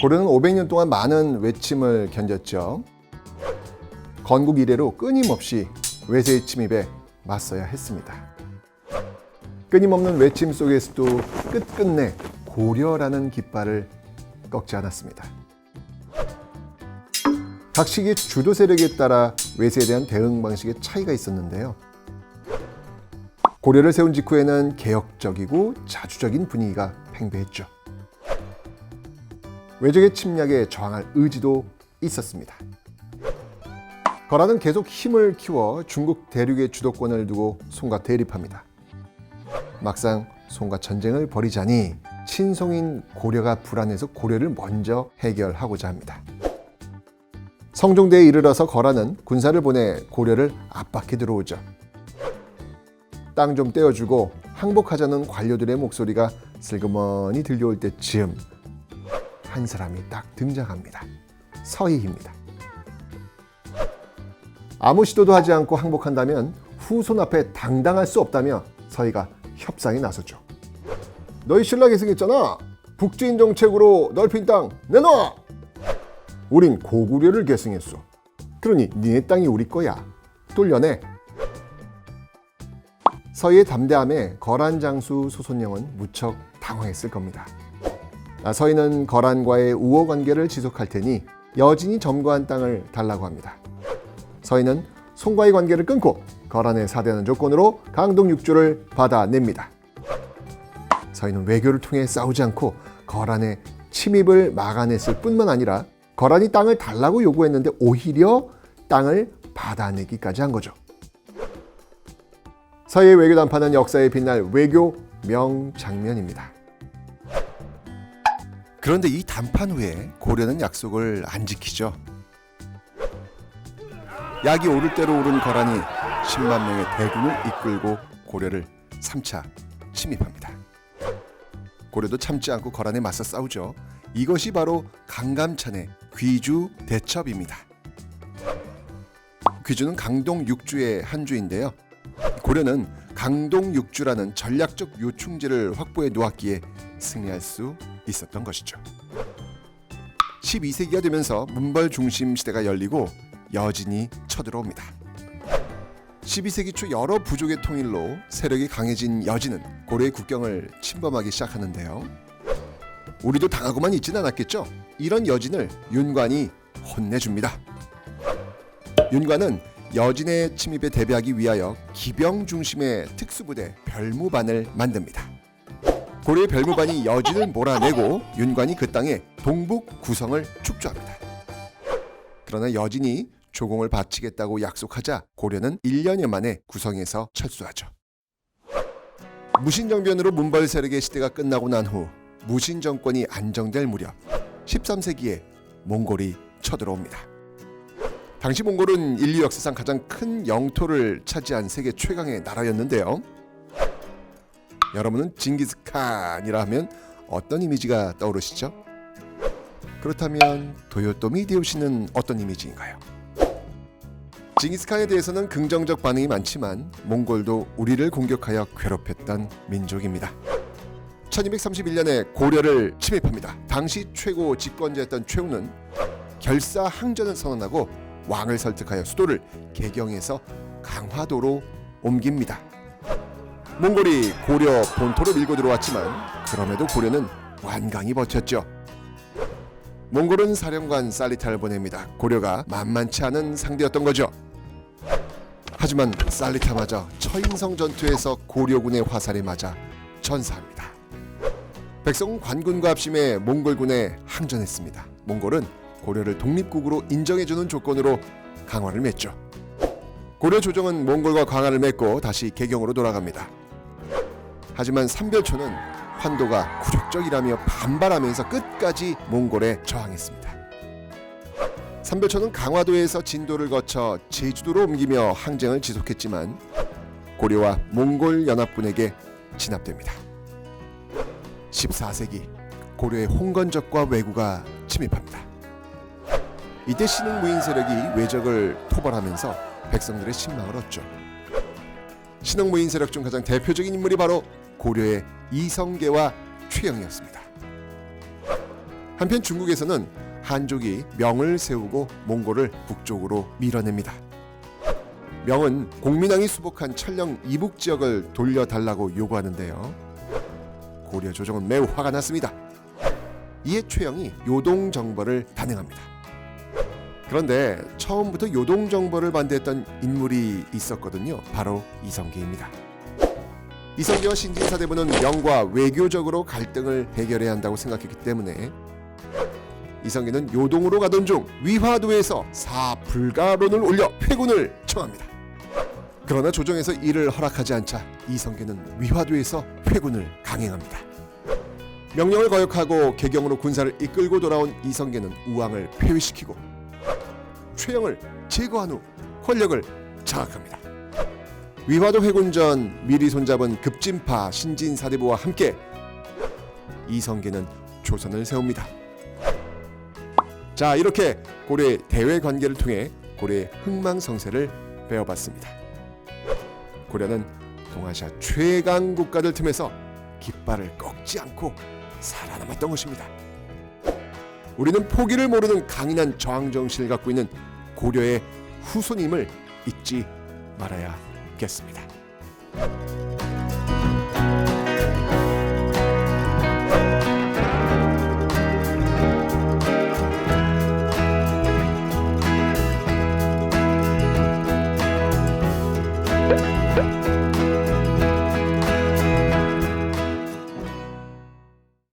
고려는 500년 동안 많은 외침을 견뎠죠. 건국 이래로 끊임없이 외세의 침입에 맞서야 했습니다. 끊임없는 외침 속에서도 끝끝내 고려라는 깃발을 꺾지 않았습니다. 각 시기의 주도 세력에 따라 외세에 대한 대응 방식의 차이가 있었는데요. 고려를 세운 직후에는 개혁적이고 자주적인 분위기가 팽배했죠. 외적의 침략에 저항할 의지도 있었습니다. 거란은 계속 힘을 키워 중국 대륙의 주도권을 두고 송과 대립합니다. 막상 송과 전쟁을 벌이자니 친송인 고려가 불안해서 고려를 먼저 해결하고자 합니다. 성종대에 이르러서 거란은 군사를 보내 고려를 압박해 들어오죠. 땅 좀 떼어주고 항복하자는 관료들의 목소리가 슬그머니 들려올 때쯤 한 사람이 딱 등장합니다. 서희입니다. 아무 시도도 하지 않고 항복한다면 후손 앞에 당당할 수 없다며 서희가 협상에 나섰죠. 너희 신라 계승했잖아. 북진 정책으로 넓힌 땅 내놔. 우린 고구려를 계승했어. 그러니 니네 땅이 우리 거야. 뚫려내. 서희의 담대함에 거란 장수 소손영은 무척 당황했을 겁니다. 아, 서희는 거란과의 우호 관계를 지속할 테니 여진이 점거한 땅을 달라고 합니다. 서희는 송과의 관계를 끊고 거란에 사대하는 조건으로 강동 육주를 받아냅니다. 서희는 외교를 통해 싸우지 않고 거란의 침입을 막아냈을 뿐만 아니라 거란이 땅을 달라고 요구했는데 오히려 땅을 받아내기까지 한 거죠. 서해의 외교談판은 역사에 빛날 외교 명장면입니다. 그런데 이談판 후에 고려는 약속을 안 지키죠. 약이 오를 대로 오른 거란이 10만 명의 대군을 이끌고 고려를 3차 침입합니다. 고려도 참지 않고 거란에 맞서 싸우죠. 이것이 바로 강감찬의 귀주 대첩입니다. 귀주는 강동 육주의 한 주인데요. 고려는 강동 육주라는 전략적 요충지를 확보해 놓았기에 승리할 수 있었던 것이죠. 12세기가 되면서 문벌 중심 시대가 열리고 여진이 쳐들어옵니다. 12세기 초 여러 부족의 통일로 세력이 강해진 여진은 고려의 국경을 침범하기 시작하는데요. 우리도 당하고만 있진 않았겠죠. 이런 여진을 윤관이 혼내줍니다. 윤관은 여진의 침입에 대비하기 위하여 기병 중심의 특수부대 별무반을 만듭니다. 고려의 별무반이 여진을 몰아내고 윤관이 그 땅에 동북 구성을 축조합니다. 그러나 여진이 조공을 바치겠다고 약속하자 고려는 1년여 만에 구성에서 철수하죠. 무신정변으로 문벌 세력의 시대가 끝나고 난 후 무신 정권이 안정될 무렵 13세기에 몽골이 쳐들어옵니다. 당시 몽골은 인류 역사상 가장 큰 영토를 차지한 세계 최강의 나라였는데요. 여러분은 징기스칸이라 하면 어떤 이미지가 떠오르시죠? 그렇다면 도요토미 히데요시는 어떤 이미지인가요? 징기스칸에 대해서는 긍정적 반응이 많지만 몽골도 우리를 공격하여 괴롭혔던 민족입니다. 1231년에 고려를 침입합니다. 당시 최고 집권자였던 최후는 결사 항전을 선언하고 왕을 설득하여 수도를 개경에서 강화도로 옮깁니다. 몽골이 고려 본토로 밀고 들어왔지만 그럼에도 고려는 완강히 버텼죠. 몽골은 사령관 살리타를 보냅니다. 고려가 만만치 않은 상대였던 거죠. 하지만 살리타마저 처인성 전투에서 고려군의 화살에 맞아 전사합니다. 백성은 관군과 합심해 몽골군에 항전했습니다. 몽골은 고려를 독립국으로 인정해주는 조건으로 강화를 맺죠. 고려 조정은 몽골과 강화를 맺고 다시 개경으로 돌아갑니다. 하지만 삼별초는 환도가 굴욕적이라며 반발하면서 끝까지 몽골에 저항했습니다. 삼별초는 강화도에서 진도를 거쳐 제주도로 옮기며 항쟁을 지속했지만 고려와 몽골 연합군에게 진압됩니다. 14세기 고려의 홍건적과 왜구가 침입합니다. 이때 신흥 무인 세력이 외적을 토벌하면서 백성들의 신망을 얻죠. 신흥 무인 세력 중 가장 대표적인 인물이 바로 고려의 이성계와 최영이었습니다. 한편 중국에서는 한족이 명을 세우고 몽골을 북쪽으로 밀어냅니다. 명은 공민왕이 수복한 천령 이북 지역을 돌려달라고 요구하는데요. 고려 조정은 매우 화가 났습니다. 이에 최영이 요동 정벌을 단행합니다. 그런데 처음부터 요동 정벌을 반대했던 인물이 있었거든요. 바로 이성계입니다. 이성계와 신진사대부는 명과 외교적으로 갈등을 해결해야 한다고 생각했기 때문에 이성계는 요동으로 가던 중 위화도에서 사불가론을 올려 회군을 청합니다. 그러나 조정에서 이를 허락하지 않자 이성계는 위화도에서 회군을 강행합니다. 명령을 거역하고 개경으로 군사를 이끌고 돌아온 이성계는 우왕을 폐위시키고 최영을 제거한 후 권력을 장악합니다. 위화도 회군 전 미리 손잡은 급진파 신진 사대부와 함께 이성계는 조선을 세웁니다. 자 이렇게 고려의 대외 관계를 통해 고려의 흥망성쇠를 배워봤습니다. 고려는 동아시아 최강 국가들 틈에서 깃발을 꺾지 않고 살아남았던 것입니다. 우리는 포기를 모르는 강인한 저항 정신을 갖고 있는 고려의 후손임을 잊지 말아야겠습니다.